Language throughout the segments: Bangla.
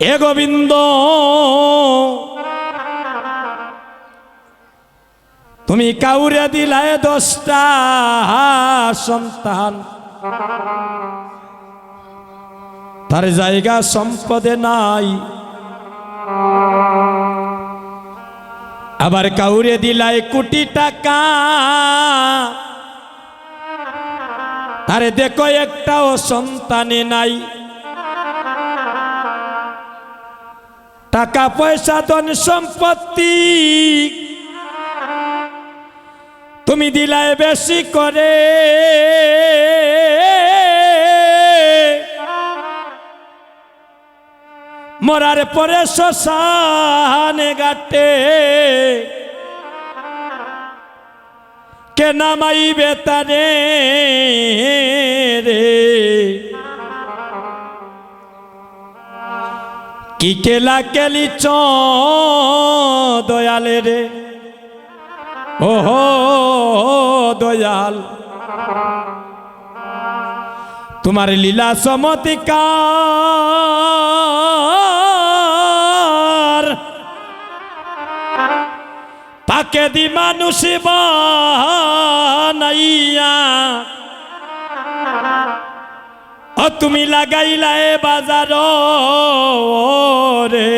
এ গোবিন্দ, তুমি কাউরে দিলায় দশটা সন্তান। তার জায়গা সম্পদে নাই। আবার কাউরে দিলায় কোটি টাকা। আরে দেখো একটাও সন্তানে নাই। টাকা পয়সা, ধন সম্পত্তি। তুমি দিলায় বেশি করে। মরার পরে শ্মশানে গাটে কে নামাইবে তারে রে? কি কেলা কেলি চ দয়ালে রে? ওহো, দয়াল। তোমার লীলা সমতিকার পাকে দি মানুষ বানাইয়া ও তুমি লাগাইলা এ বাজার রে।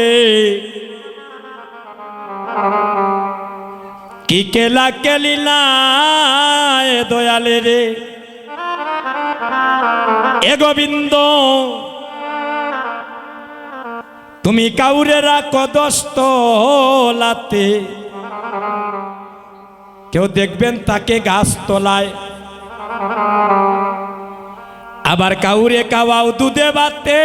কি কেলা কেলিলা এ দয়ালে রে। এ গোবিন্দ, তুমি কাউরে রাখো দস্ত লাতে। কেউ দেখবেন তাকে গাছ তলায়। আবার কাউরে কাওয়াও দুধে বাতে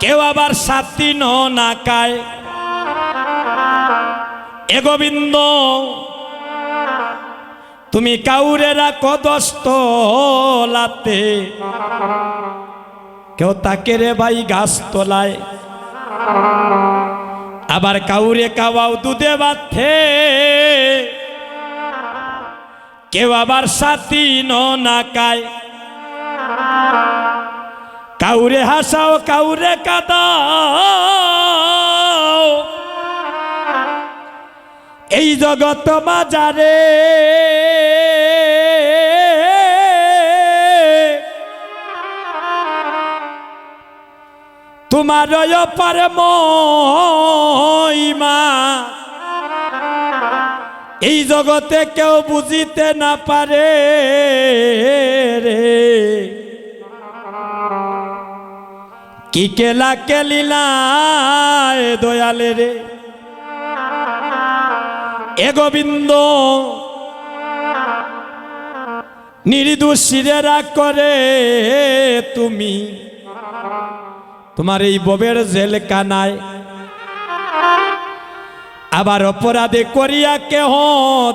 কেউ আবার সাতি ন না কায় এ গোবিন্দ, তুমি কাউরে রাখো দস্ত লাতে। কেউ তাকে রে ভাই গাছ তোলায়। আবার কাউরে কাওয়াও দুধে বাথে কেউ আবার সাথী ন না কায় কাউরে হাসাও, কাউরে কাদাও। এই জগত মাজারে। তোমার অপার মহিমা এই জগতে কেউ বুঝিতে না পারে কি কেলা কেলিলা দয়ালে রে। এ গোবিন্দ নির্দোষীরা করে তুমি। তোমার এই ববের জেল কানায় আবার অপরাধে করিয়া কেহ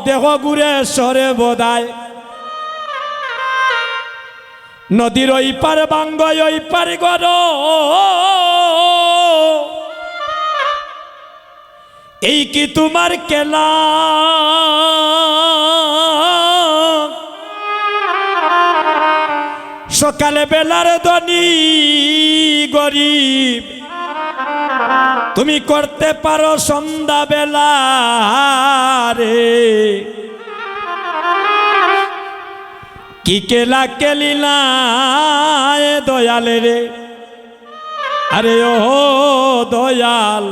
দেহ গুরে সরে বোধায়। নদীর ওই পার বাঙ্গ ওই পার গর এই কি তোমার কেলা? সকালে বেলার ধনী গরিব তুমি করতে পারো সন্ধ্যা বেলা রে। কি কেলা কেলিলা দয়ালে রে। আরে ও দয়াল।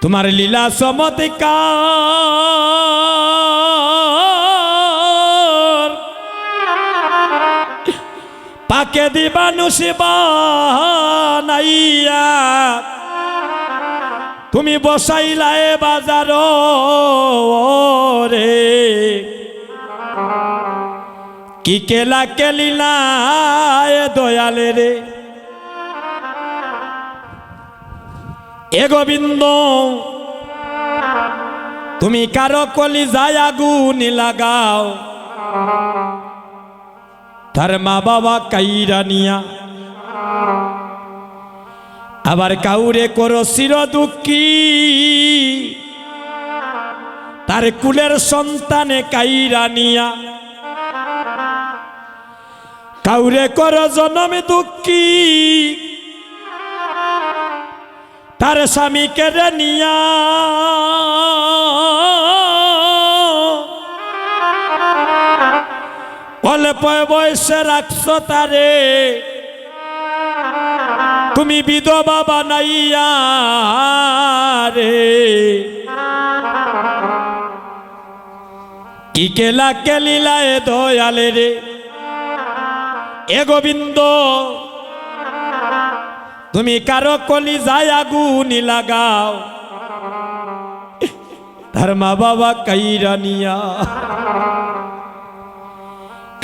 তোমার লীলা সমতিকার পাকে দিবানুষ বানাইয়া তুমি বসাইলা এ বাজার রে। কি কেলা কেলিলা এ দয়ালে রে। এ গোবিন্দ, তুমি কারও কলি যায় আগুন লাগাও। তার মা বাবা কাইরা নিয়া। আবার কাউরে করো চির দুঃখী। তার কুলের সন্তানে কাইরা নিয়া। কাউরে কর জনমে দুঃখী। তার স্বামী কেড়ে নিয়া। অল্প বয়সে রাখছ তারে। তুমি বিধবা বানাইয়া রে। কি কেলা কেলিলা এ দয়ালে রে। এ গোবিন্দ, তুমি কারও কলি যায় আগুনি লাগাও। তার মা বাবা কাইরানিয়া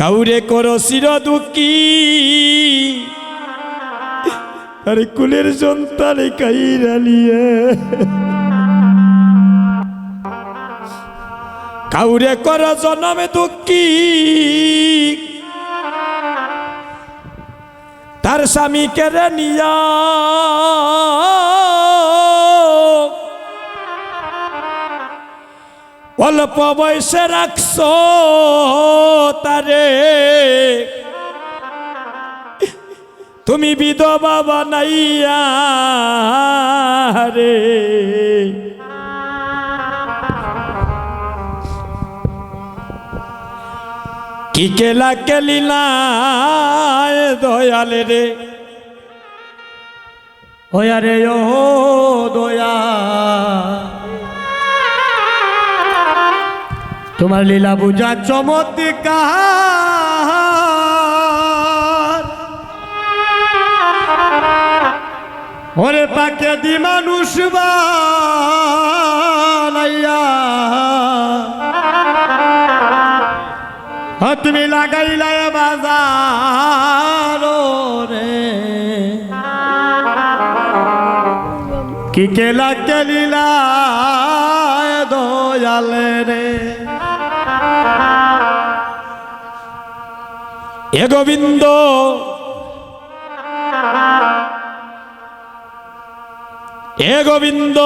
কাউরে করো শির দুঃখী আরে কুলের সন্তানে কাইরানিয়া কাউরে কর জনমে দুঃখী। তার স্বামী কেড়ে নিয়া। অল্প বয়সে রাখছ তারে। তুমি বিধবা বানাইয়া রে। কি কেলা কেলিলা দয়ালে রে। ওয়া রে, ও দয়া। তোমার লীলা বুঝা চমৎকার। ওরে পাকে দি মানুষ তুমি লাগাইলা বাজার রে। কি কেলা কেলিলা দয়ালে রে। এ গোবিন্দ। এ গোবিন্দ।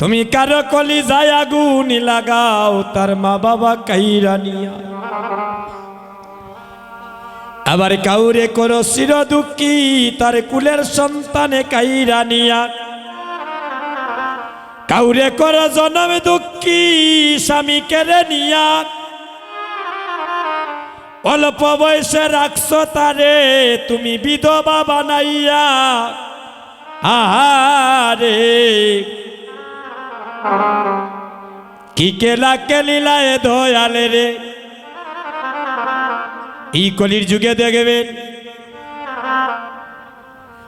তুমি কারও কলি যায় আগুনি লাগাও, তার মা বাবা কাইরানিয়া আবার কাউরে করো শির দুঃখী, তার কুলের সন্তানে কাইরানিয়া কাউরে করো জনমে দুঃখী স্বামী কেড়ে নিয়া। অল্প বয়সে রাখছ তারে, তুমি বিধবা বানাইয়া। আহারে। কি কেলা কেলিলায় দয়ালে রে। এই কলির যুগে দেখবেন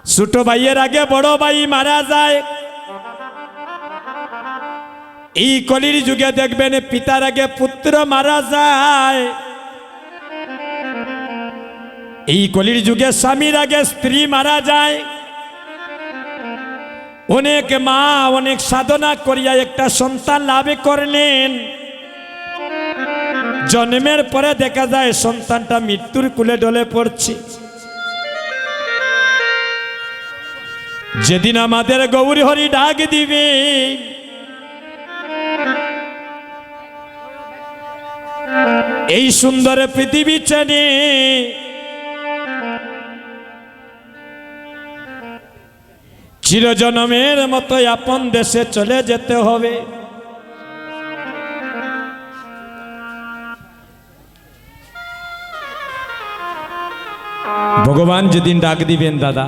ছোট ভাইয়ের আগে বড় ভাই মারা যায়। এই কলির যুগে দেখবেন পিতার আগে পুত্র মারা যায়। এই কলির যুগে স্বামীর আগে স্ত্রী মারা যায়। অনেক মা অনেক সাধনা করিয়া একটা সন্তান লাভ করলেন। জন্মের পরে দেখা যায় সন্তানটা মৃত্যুর কুলে ডলে পড়ছে। যেদিন আমাদের গৌরী হরি ডাক দিবে, এই সুন্দর পৃথিবী চেনে চিরজনমের মতো আপন দেশে চলে যেতে হবে। ভগবান যেদিন ডাক দিবেন দাদা,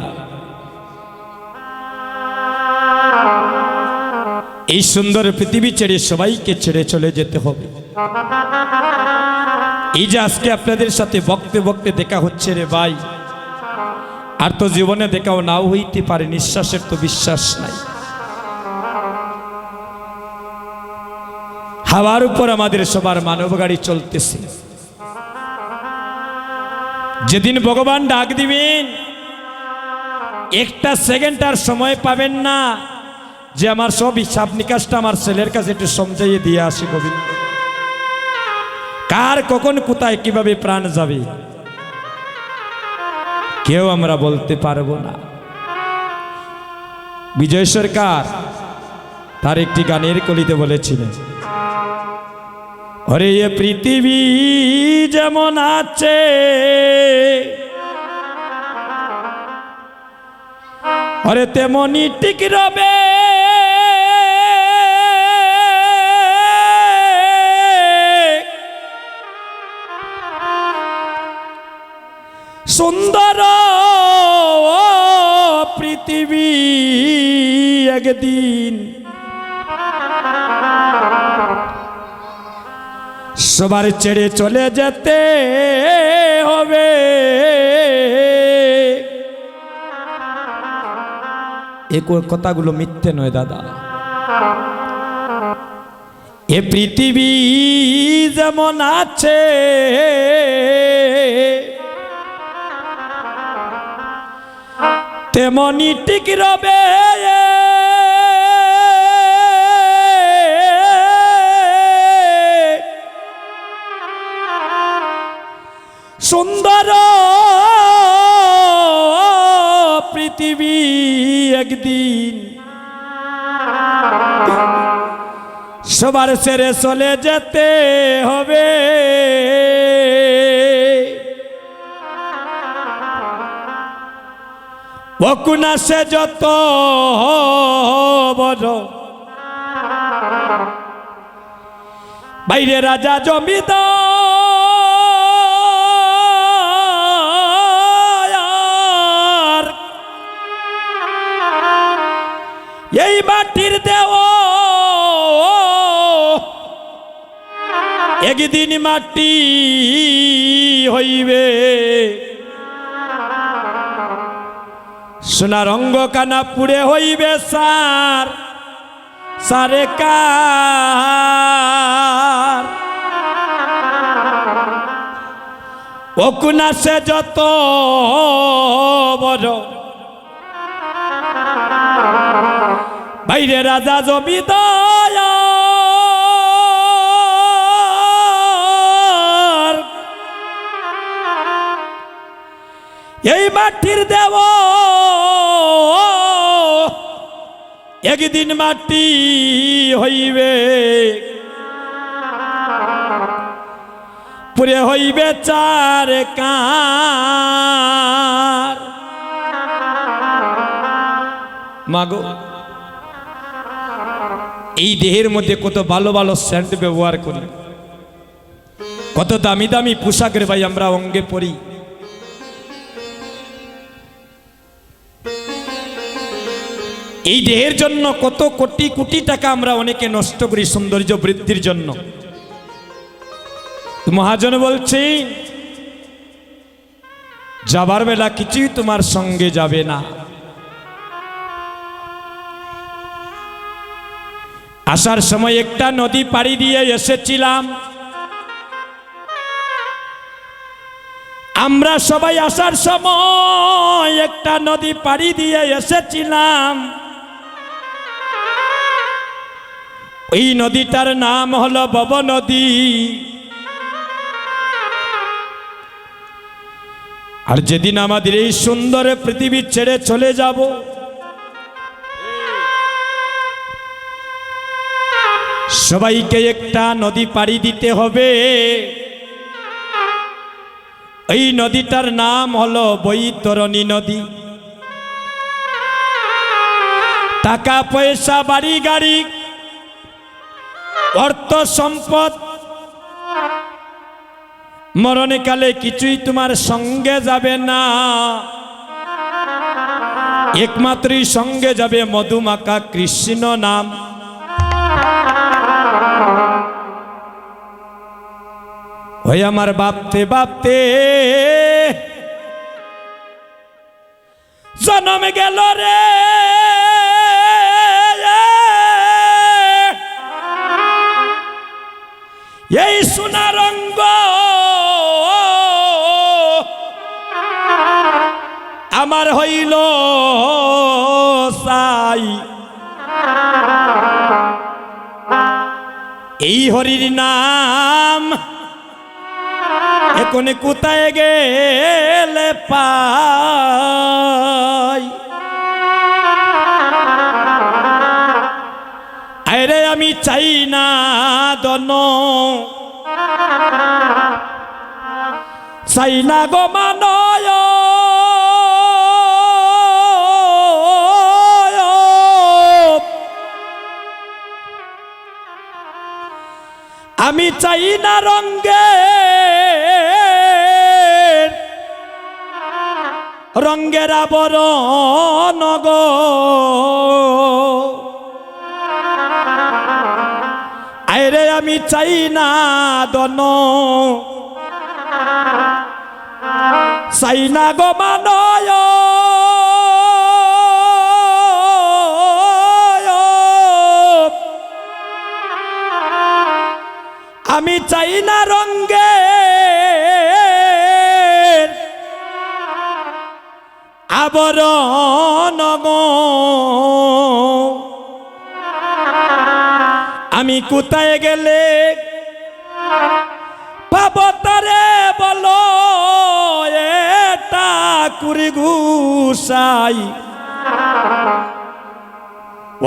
এই সুন্দর পৃথিবী ছেড়ে সবাইকে ছেড়ে চলে যেতে হবে। এই যে আজকে আপনাদের সাথে বকতে বকতে দেখা হচ্ছে রে ভাই আর তো জীবনে দেখাও নাও হইতে পারে, নিঃশ্বাসের তো বিশ্বাস নাই। হাওয়ার উপর আমাদের সবার মানব গাড়ি চলতেছে। যেদিন ভগবান ডাক দিবেন, একটা সেকেন্ড আর সময় পাবেন না। যে আমার সব হিসাব নিকাশটা আমার ছেলের কাছে একটু সমঝাইয়ে দিয়ে আসি, গোবিন্দ। কার কখন কোথায় কীভাবে প্রাণ যাবে? কেউ আমরা বলতে পারব না। বিজয় সরকার তার একটি গানের কলিতে বলেছিলেন অরে এ পৃথিবী যেমন আছে অরে তেমনি টিক রবে। সুন্দর পৃথিবী একদিন। সবার ছেড়ে চলে যেতে হবে। এ কথাগুলো মিথ্যে নয় দাদা। এ পৃথিবী যেমন আছে তেমনি টিক রবে। সুন্দর পৃথিবী একদিন। সবার সেরে চলে যেতে হবে। বকুনা সে যত বাইরে রাজা জমিদার। এই মাটির দেও একদিন মাটি হইবে। সোনার অঙ্গ কানা পুড়ে হইবে সার, সারে কার? সে যত বড়। বাইরে রাজা জমিদার এই মাটির দেব একদিন মাটি হইবে। পুরে হইবে চার কার। মাগো, এই দেহের মধ্যে কত ভালো ভালো সেন্ট ব্যবহার করি। কত দামি দামি পোশাকের ভাই আমরা অঙ্গে পরি। এই দেহের জন্য কত কোটি কোটি টাকা আমরা অনেকে নষ্ট করি সৌন্দর্য বৃদ্ধির জন্য। মহাজন বলছি, যাবার বেলা কিছুই তোমার সঙ্গে যাবে না। আসার সময় একটা নদী পাড়ি দিয়ে এসেছিলাম। আমরা সবাই আসার সময় একটা নদী পাড়ি দিয়ে এসেছিলাম। এই নদীটার নাম হলো বব নদী। আর যেদিন আমাদের এই সুন্দর পৃথিবী ছেড়ে চলে যাব, সবাইকে একটা নদী পাড়ি দিতে হবে। এই নদীটার নাম হলো বৈতরণী নদী। টাকা পয়সা, বাড়ি, গাড়ি অর্থ সম্পদ। মরণকালে কিছুই তোমার সঙ্গে যাবে না। একমাত্রই সঙ্গে যাবে মধুমাকা কৃষ্ণ নাম। ওই আমার বাপতে বাপতে জনমে গেল রে। এই সোনারঙ্গ। আমার হইল সাই। এই হরির নাম এখন কোথায় গেলে পাই? রে আমি চাই না দন। চাই না গো মানয়। আমি চাই না রঙ্গে রঙ্গেরা আবরণ নগর আরে আমি চাই না দন। চাই না গো মানয়। আমি চাই না রঙ্গে আবরণ আমি কোথায় গেলে? পাব তারে বলো, এটা কুড়ি ঘুষাই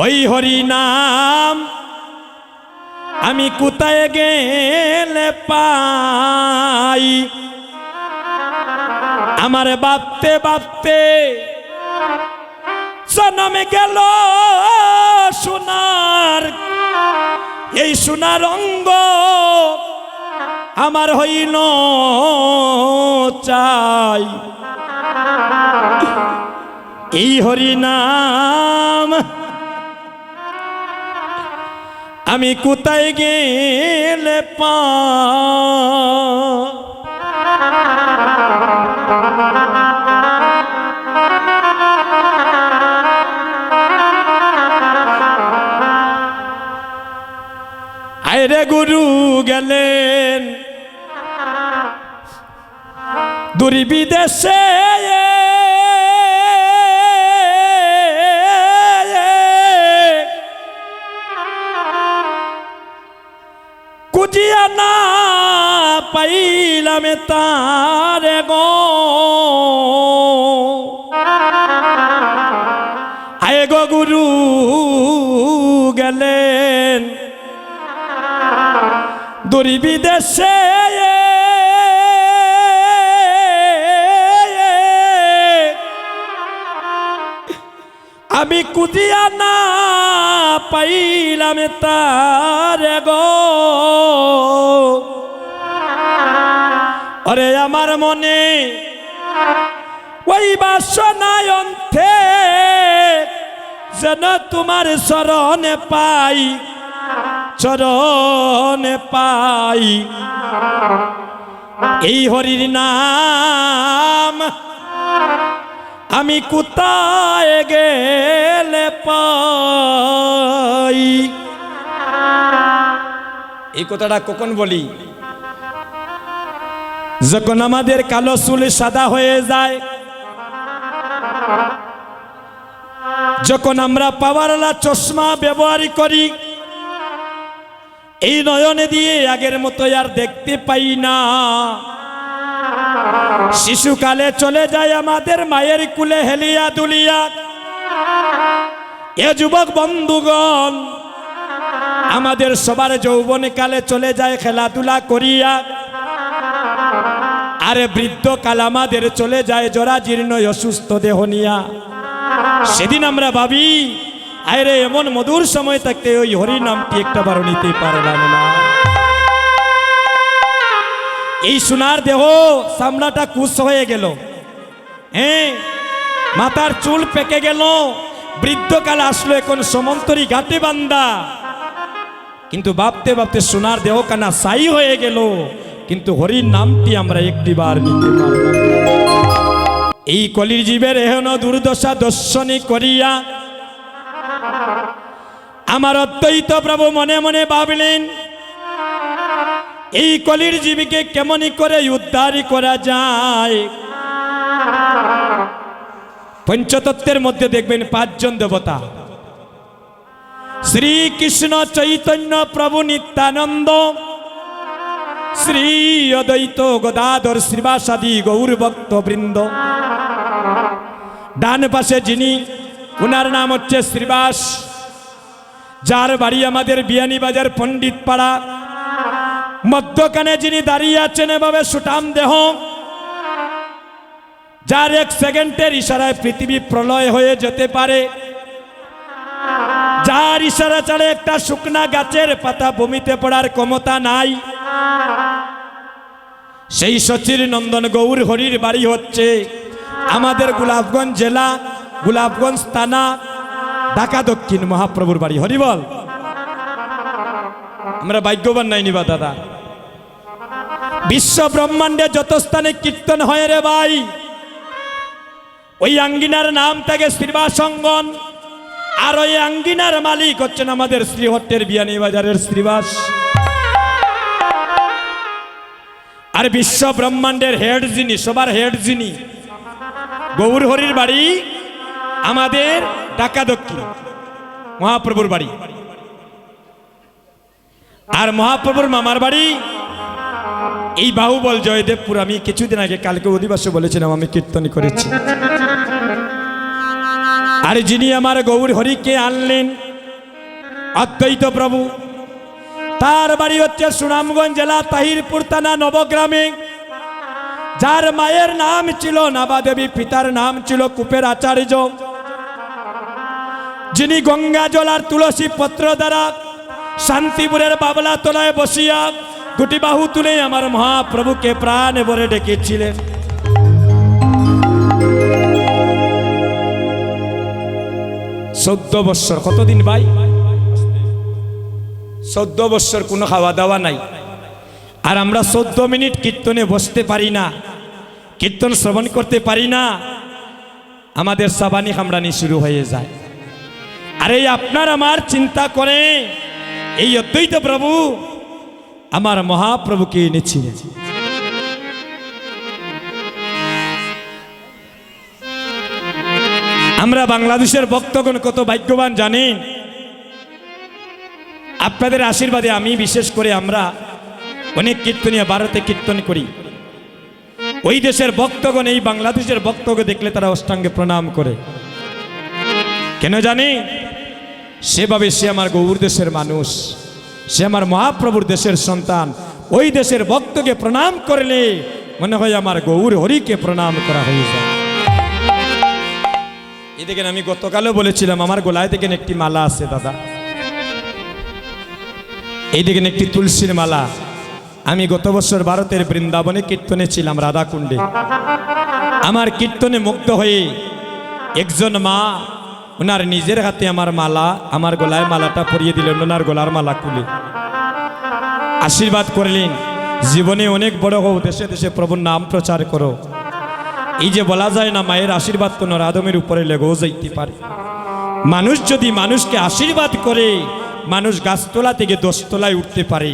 ওই হরি নাম, আমি কোথায় গেলে পাই? আমার বাপতে বাপতে জনমে গেল সোনার এই সোনার অঙ্গ আমার হইল চাই। এই হরি নাম আমি কোথায় গেলে পা বিদেশে কুজিয়া না পাইলাম তারে গো। গুরু গেলেন। দূরি বিদেশে কুদিয়া না পাইলাম তার গো। অরে আমার মনে ওই বাসনায় অন্থে যেন তোমার স্মরণে পাই, চরণে পাই। এই হরির নাম আমি কোথায় গেলে পাই? এই কথাটা কখন বলি? যখন আমাদের কালো চুল সাদা হয়ে যায়, যখন আমরা পাওয়ারলা চশমা ব্যবহার করি, এই নয়নে দিয়ে আগের মতো আর দেখতে পাই না। শিশুকালে চলে যায় আমাদের মায়ের কুলে হেলিয়া দুলিয়া। এ যুবক বন্ধুগণ, আমাদের সবার যৌবন কালে চলে যায় খেলাধুলা করিয়া। আরে বৃদ্ধকাল আমাদের চলে যায় জরা জীর্ণ অসুস্থ দেহ নিয়া। সেদিন আমরা ভাবি আরে এমন মধুর সময় থাকতে ওই হরি নামটি একটা বারো নিতে পারলাম না। এই সোনার দেহ সামলাটা কুশ হয়ে গেল। হ্যাঁ মাথার চুল পেকে গেল। বৃদ্ধকাল আসলো এখন সমন্তরী ঘাটে বান্দা। কিন্তু ভাবতে ভাবতে সোনার দেহ কানা সাই হয়ে গেল। কিন্তু হরির নামটি আমরা একটিবার নিতে পারলাম এই কলির জীবের এহন দুর্দশা দর্শনী করিয়া আমার অদ্বৈত প্রভু মনে মনে ভাবলেন এই কলির জীবীকে কেমনই করে উদ্ধার করা যায়? পঞ্চতত্ত্বের মধ্যে দেখবেন পাঁচজন দেবতা। শ্রীকৃষ্ণ চৈতন্য প্রভু নিত্যানন্দ, শ্রী অদ্বৈত গদাধর শ্রীবাসাদি গৌর ভক্ত বৃন্দ। ডান পাশে যিনি ওনার নাম হচ্ছে শ্রীবাস। যার বাড়ি আমাদের বিয়ানীবাজার পণ্ডিত পাড়া মধ্যখানে যিনি দাঁড়িয়ে আছেন, এভাবে সুটাম দেহ। যার এক সেকেন্ডের ইশারায় পৃথিবী প্রলয় হয়ে যেতে পারে। যার ইশারা ছাড়া একটা শুকনা গাছের পাতা বমিতে পড়ার ক্ষমতা নাই। সেই সচির নন্দন গৌর হরির বাড়ি হচ্ছে আমাদের গোলাপগঞ্জ জেলা, গোলাপগঞ্জ থানা, ঢাকা দক্ষিণ মহাপ্রভুর বাড়ি। হরিবল আমরা ভাগ্যবান নাই নিবা, দাদা। বিশ্ব ব্রহ্মাণ্ডে যত স্থানে কীর্তন হয় রে ভাই, ওই আঙ্গিনার নাম থাকে শ্রীবাসঙ্গন। আর ওই আঙ্গিনার মালিক হচ্ছেন আমাদের শ্রীহট্টের বিয়ানী বাজারের শ্রীবাস। আর বিশ্ব ব্রহ্মাণ্ডের হেড যিনি, সবার হেড যিনি গৌর হরির বাড়ি আমাদের ঢাকা দক্ষিণ, মহাপ্রভুর বাড়ি। আর মহাপ্রভুর মামার বাড়ি? এই বাহুবল জয়দেবপুর, আমি কিছুদিন আগে কালকে অধিবাসে বলেছিলাম, আমি কীর্তন করেছি। আর যিনি আমার গৌর হরিকে আনলেন, অদ্বৈত প্রভু, তার বাড়ি হচ্ছে সুনামগঞ্জ জেলা তাহিরপুর থানা নবগ্রামে। যার মায়ের নাম ছিল নাবাদেবী, পিতার নাম ছিল কুপের আচার্য। যিনি গঙ্গা জল আর তুলসী পত্র দ্বারা শান্তিপুরের বাবলা তলায় বসিয়া দুটি বাহু তুলে আমার মহাপ্রভুকে প্রাণ ভরে ডেকেছিলেন। চোদ্দ বৎসর, কতদিন ভাই? চোদ্দ বৎসর কোনো খাওয়া দাওয়া নাই। আর আমরা চোদ্দ মিনিট কীর্তনে বসতে পারি না, কীর্তন শ্রবণ করতে পারি না। আমাদের সাবানি খামড়ানি শুরু হয়ে যায়। আর আপনার আমার চিন্তা করে এই অদ্বৈত প্রভু আমার মহাপ্রভুকে এনেছিলেন। আমরা বাংলাদেশের ভক্তগণ কত ভাগ্যবান জানেন আপনাদের আশীর্বাদে আমি বিশেষ করে আমরা অনেক কীর্তনীয় ভারতে কীর্তন করি। ওই দেশের ভক্তগণ, এই বাংলাদেশের ভক্তকে দেখলে তারা অষ্টাঙ্গে প্রণাম করে। কেন জানে? সেভাবে সে আমার গৌর দেশের মানুষ, সে আমার মহাপ্রভুর দেশের সন্তান, ওই দেশের ভক্তকে প্রণাম করলে মনে হয় আমার গৌর হরিকে প্রণাম করা হয়ে যায়। দেখেন আমি গতকালও বলেছিলাম, আমার গোলায় দেখেন একটি মালা আছে দাদা। এই দেখেন একটি তুলসীর মালা। আমি গত বছর ভারতের বৃন্দাবনে কীর্তনে ছিলাম রাধাকুণ্ডে। আমার কীর্তনে মুগ্ধ হয়ে একজন মা ওনার নিজের হাতে আমার মালা, আমার গলায় মালাটা পরিয়ে দিলেন ওনার গলার মালা খুলে। আশীর্বাদ করলেন, জীবনে অনেক বড় হও, দেশে দেশে প্রভুর নাম প্রচার করো। এই যে বলা যায় না, মায়ের আশীর্বাদ কোনো আদমের উপরে লেগেও যাইতে পারে। মানুষ যদি মানুষকে আশীর্বাদ করে, মানুষ গাছতলা থেকে দশতলায় উঠতে পারে।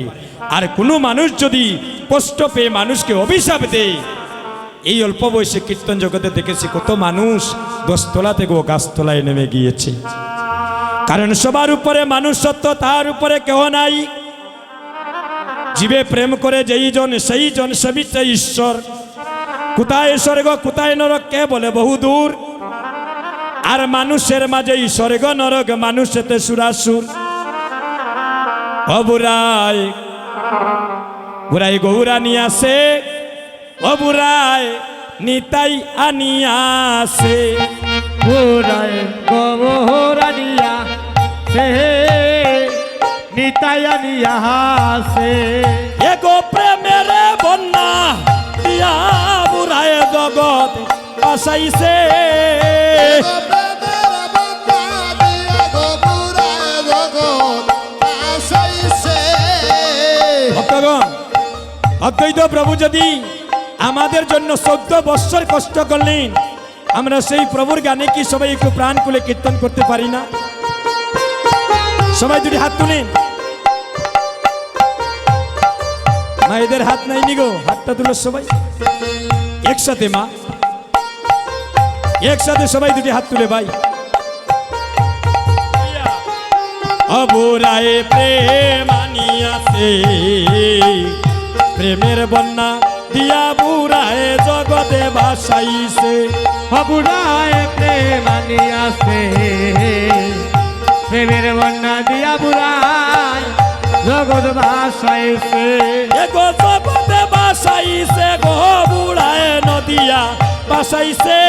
আর কোনো মানুষ যদি কষ্ট পেয়ে মানুষকে অভিশাপ দেয় এই অল্প বয়সে কীর্তন জগতে দেখেছি কত মানুষ দশতলা থেকেও গাছতলায় নেমে গিয়েছে। কারণ সবার উপরে মানুষ তার উপরে কেহ নাই। জীবে প্রেম করে যেই জন, সেই জন সবিচ্ছে ঈশ্বর। কোথায় স্বর্গ, কোথায় নরক, কে বলে বহু দূর। আর মানুষের মাঝে স্বর্গ, নরক, মানুষেতে সুরাসুর। অবুরায় বুড়াই গৌরা নিয়ে আসে অবুরায় নিতাই আনিয়াসে পুরায় গবহরানিয়া সে নিতায়ানিয়া সে এগো প্রেমের বন্যা দিয়া বুড়ায় জগৎ আসাইছে ভক্তগণ অদ্বৈত প্রভু যদি আমাদের জন্য চোদ্দ বৎসর কষ্ট করলেন। আমরা সেই প্রভুর গানে কি সবাই একটু প্রাণ খুলে কীর্তন করতে পারি না? সবাই যদি হাত তুলেন। মায়েদের হাত নাই নিগো হাতটা তুলো সবাই। একসাথে মা। একসাথে সবাই দুটি হাত তুলে ভাই। অবুরায় প্রেম আনিয়াছে, প্রেমের বন্যা দিয়া বুড়ায় জগতে ভাসাইছে হবুরায় প্রেমানিয়া সে প্রেমের বন্যা দিয়া বুড়ায় জগৎ ভাসাইছে গো জগতে ভাসাইছে গো বুড়ায় নদিয়া বাসাইছে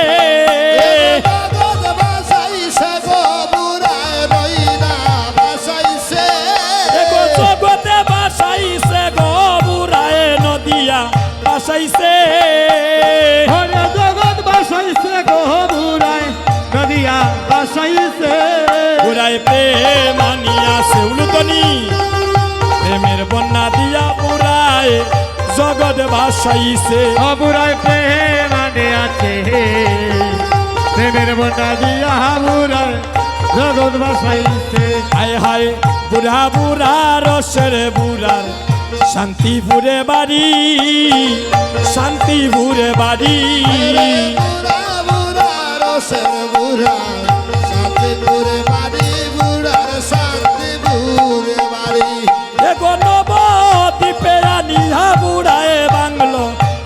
বাসাইছে। হরে জগৎ বাসাইছে গো বুড়ায় নদিয়া বাসাইছে। বুড়ায় প্রেম আনিয়া সেউলুতনি প্রেমের বন্যা দিয়া বুড়ায় জগৎ বাসাইছে বুড়ায় প্রেম আনে আছে প্রেমের বন্যা দিয়া বুড়ায় জগৎ বাসাইছে হায় হায় বুড়া বুড়া রসের বুড়ার শান্তিপুরে বাড়ি শান্তিপুরে বাড়ি।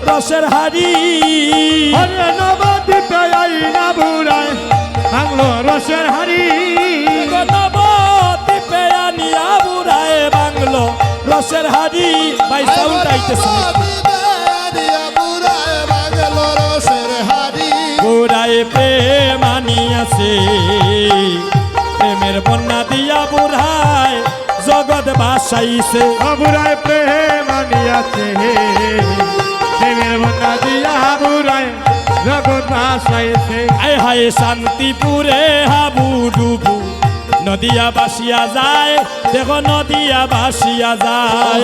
রসের হরে নবদ্বীপে আইনা বুড়ায় বাংলো রসের হাড়ি। রসের হাড়ি ভাই সাউন্ড আইতেছে। বুড়ায় প্রেম আনিয়াছে। প্রেমের বন্যা দিয়া বুড়ায় জগৎ বাসাইছে বুড়ায় প্রেম আনিয়াছে। প্রেমের বন্যা দিয়া বুড়ায় জগৎ বাসাইছে আয় হায় শান্তিপুরে হাবু ডুবু। নদিয়া বাসিয়া যায় দেখো নদিয়া বাসিয়া যায়।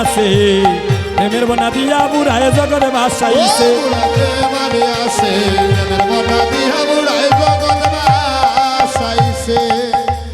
আনিয়াছে প্রেমের বনা দিয়া বুড়ায় জগতে আছে আসে মনা দিয়া